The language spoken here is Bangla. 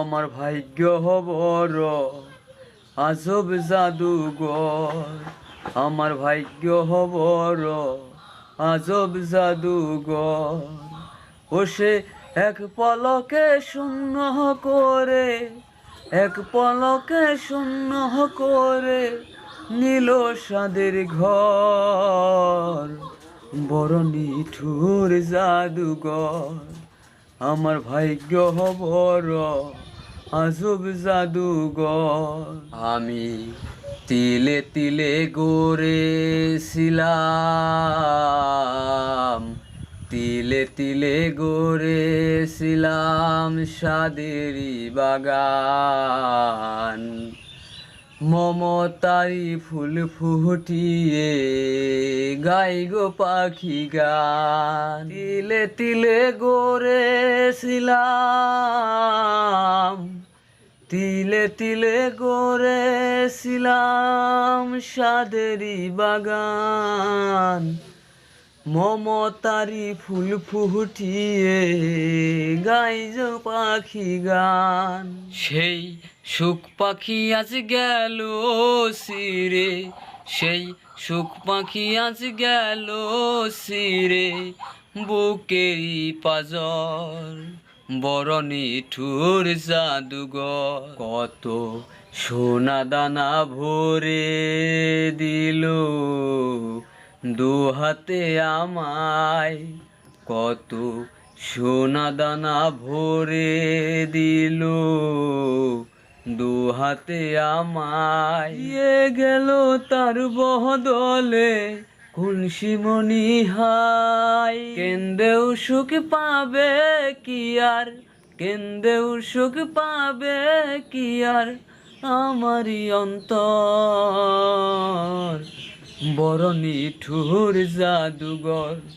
আমার ভাগ্য বড়, আজব জাদুঘর। আমার ভাগ্য বড়, আজব জাদুঘর। ও সে এক পলকে শূন্য করে, এক পলকে শূন্য করে নীল সাদের ঘর। বড় নিঠুর জাদুঘর, আমার ভাগ্য বড় আজব জাদুঘর আমি তিলে তিলে গড়েছিলাম। তিলে তিলে গড়েছিলাম সাদেরি বাগান। মমতারি ফুল ফুটিয়ে গাই গো পাখি গান। তিলে তিলে গড়েছিলাম। তিলে তিলে গড়েছিলাম সাদেরি বাগান। মমতারি ফুল ফুটিয়ে গাইজ পাখি গান। সেই সুখ পাখি আজ গেল সিরে সেই সুখ পাখি আজ গেল সিরে বুকেরই পাজর। বড় নিঠুর জাদুঘর। কত সোনা দানা ভরে দিল দু হাতে আমায়। কত সোনা দানা ভরে দিল দু হাতে আমায় গেল তার বদলে কুলসিমণি হাই। কেন্দেও সুখ পাবে কি আর? কেন্দেও সুখ পাবে কি আর? আমারই অন্তর। বরণী ঠুর জাদুঘর।